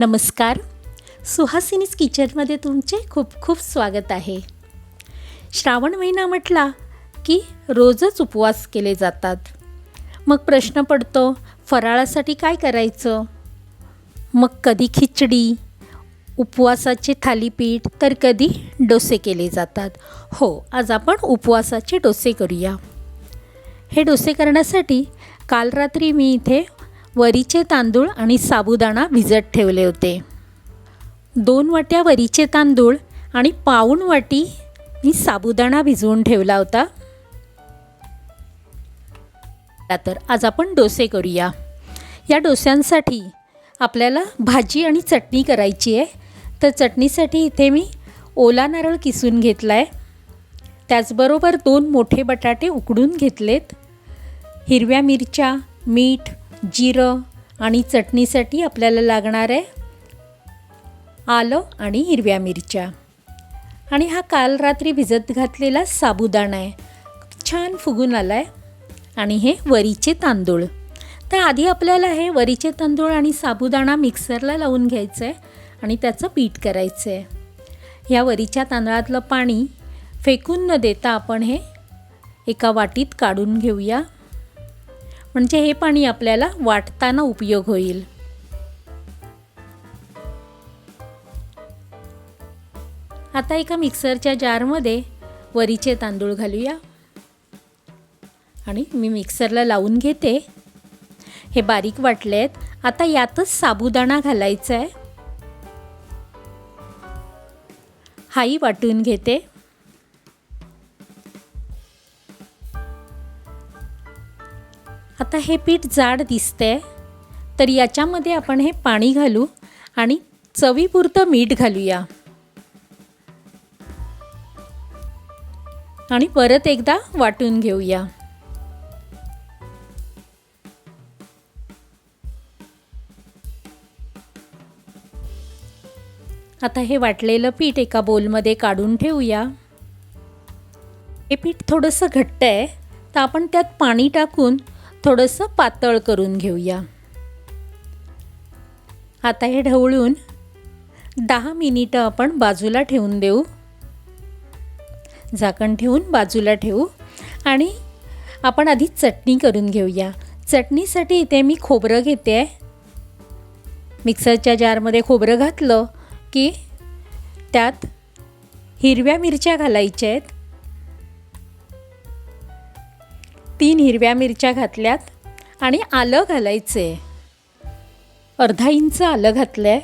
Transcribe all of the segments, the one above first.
नमस्कार. सुहासिनीज किचनमध्ये तुमचे खूप खूप स्वागत आहे. श्रावण महिना म्हटला की रोजच उपवास केले जातात. मग प्रश्न पडतो फराळासाठी काय करायचं? मग कधी खिचडी उपवासाचे थालीपीठ तर कधी डोसे केले जातात. हो आज आपण उपवासाचे डोसे करूया. हे डोसे करण्यासाठी काल रात्री मी इथे वरीचे तांदूळ आणि साबुदाणा भिजत ठेवले होते. दोन वाट्या वरीचे तांदूळ आणि पाऊण वाटी मी साबुदाणा भिजवून ठेवला होता. तर आज आपण डोसे करूया. या डोस्यांसाठी आपल्याला भाजी आणि चटणी करायची आहे. तर चटणीसाठी इथे मी ओला नारळ किसून घेतला आहे त्याचबरोबर दोन मोठे बटाटे उकडून घेतलेत. हिरव्या मिरच्या मीठ जिरं आणि चटणीसाठी आपल्याला लागणार आहे आलं आणि हिरव्या मिरच्या. आणि हा काल रात्री भिजत घातलेला साबुदाणा आहे. छान फुगून आला आहे आणि हे वरीचे तांदूळ. तर आधी आपल्याला हे वरीचे तांदूळ आणि साबुदाणा मिक्सरला लावून घ्यायचं आहे आणि त्याचं पीठ करायचं आहे ह्या वरीच्या तांदळातलं पाणी फेकून न देता आपण हे एका वाटीत काढून घेऊया. म्हणजे हे पाणी आपल्याला वाटताना उपयोग होईल. आता एका मिक्सरच्या जारमध्ये वरीचे तांदूळ घालूया. आणि मी मिक्सरला लावून घेते. हे बारीक वाटले आहेत आता यातच साबुदाणा घालायचा आहे हाही वाटून घेते. आता हे पीठ जाड दिसतंय तर याच्यामध्ये आपण हे पाणी घालू आणि चवीपुरतं मीठ घालूया. आणि परत एकदा वाटून घेऊया. आता हे वाटलेलं पीठ एका बोलमध्ये काढून ठेवूया. हे पीठ थोडंसं घट्ट आहे तर आपण त्यात पाणी टाकून थोडंसं पातळ करून घेऊया. आता हे ढवळून दहा मिनिटं आपण बाजूला ठेवून देऊ. झाकण ठेवून बाजूला ठेवू आणि आपण आधी चटणी करून घेऊया. चटणीसाठी इथे मी खोबरं घेते. आहे मिक्सरच्या जारमध्ये खोबरं घातलं की त्यात हिरव्या मिरच्या घालायच्या आहेत. तीन हिरव्या मिरच्या घातल्यात आणि आलं घालायचं. आहे अर्धा इंच आलं घातलं आहे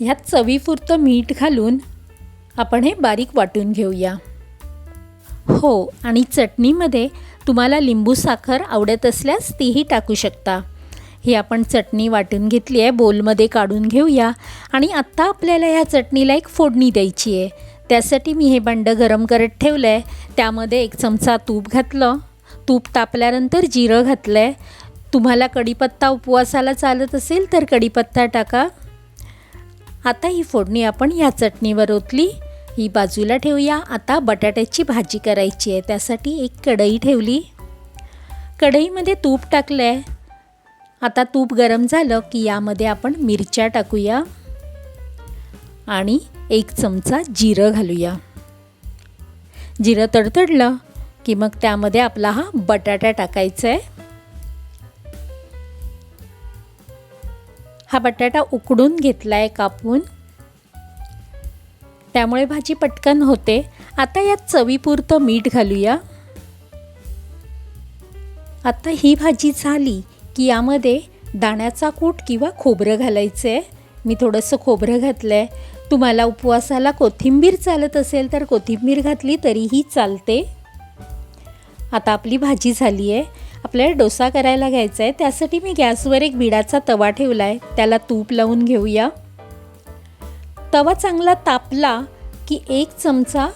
ह्यात चवीपुरतं मीठ घालून आपण हे बारीक वाटून घेऊया. हो आणि चटणीमध्ये तुम्हाला लिंबू साखर आवडत असल्यास तीही टाकू शकता. ही आपण चटणी वाटून घेतली आहे बोलमध्ये काढून घेऊया. आणि आत्ता आपल्याला ह्या चटणीला एक फोडणी द्यायची आहे. त्यासाठी मी हे बंड गरम करत ठेवलं आहे त्यामध्ये एक चमचा तूप घातलं. तूप तापल्यानंतर जिरं घातलं आहे तुम्हाला कढीपत्ता उपवासाला चालत असेल तर कढीपत्ता टाका. आता ही फोडणी आपण ह्या चटणीवर ओतली. ही बाजूला ठेवूया. आता बटाट्याची भाजी करायची आहे. त्यासाठी एक कढई ठेवली. कढईमध्ये तूप टाकलं आहे आता तूप गरम झालं की यामध्ये आपण मिरच्या टाकूया. आणि एक चमचा जिरं घालूया. जिरं तडतडलं की मग त्यामध्ये आपला हा बटाटा टाकायचा आहे. हा बटाटा उकडून घेतला आहे कापून. त्यामुळे भाजी पटकन होते. आता यात चवीपुरतं मीठ घालूया. आता ही भाजी झाली की यामध्ये दाण्याचा कूट किंवा खोबरं घालायचं आहे मी थोडंसं खोबरं घातलं आहे तुम्हाला उपवासाला कोथिंबीर चालत असेल तर कोथिंबीर घातली तरीही चालते. आता आपली भाजी झाली आहे आपल्याला डोसा करायला घ्यायचा आहे त्यासाठी मी गॅसवर एक बिडाचा तवा ठेवला आहे त्याला तूप लावून घेऊया. तवा चांगला तापला की एक चमचा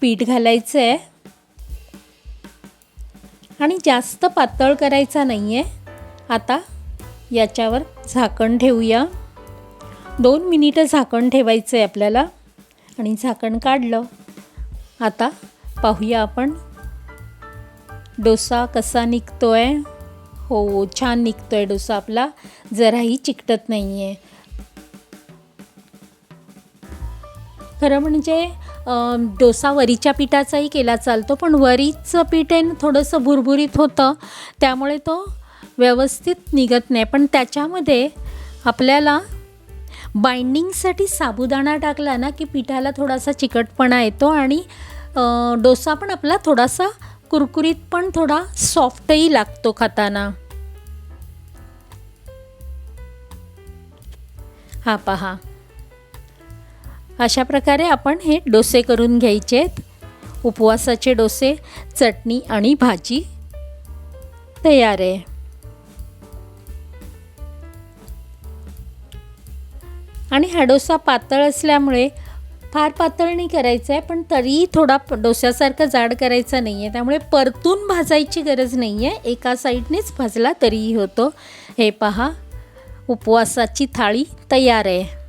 पीठ घालायचं आहे आणि जास्त पातळ करायचा नाही आहे आता याच्यावर झाकण ठेवूया. दोन मिनिटं झाकण ठेवायचं आहे आपल्याला. आणि झाकण काढलं. आता पाहूया आपण डोसा कसा निघतो आहे हो छान निघतो आहे डोसा आपला. जराही चिकटत नाही आहे खरं म्हणजे डोसा वरीच्या पिठाचाही केला चालतो पण वरीचं पीठ आहे थोडंसं भुरभुरीत होतं. त्यामुळे तो व्यवस्थित निघत नाही. पण त्याच्यामध्ये आपल्याला बाइंडिंगसाठी साबुदाणा टाकला ना की पिठाला थोडासा चिकटपणा येतो आणि डोसा पण आपला थोडासा कुरकुरीत पण थोडा सॉफ्टही लागतो खाताना. हा पहा. अशा प्रकारे आपण हे डोसे करून घ्यायचे आहेत. उपवासाचे डोसे चटणी आणि भाजी तयार आहे. आणि हा डोसा पातळ असल्यामुळे फार पातळ नाही आहे पण तरीही थोडा प- डोस्यासारखा जाड करायचा नाही आहे त्यामुळे परतून भाजायची गरज नाही आहे एका साईडनेच भाजला तरीही होतो. हे पहा उपवासाची थाळी तयार आहे.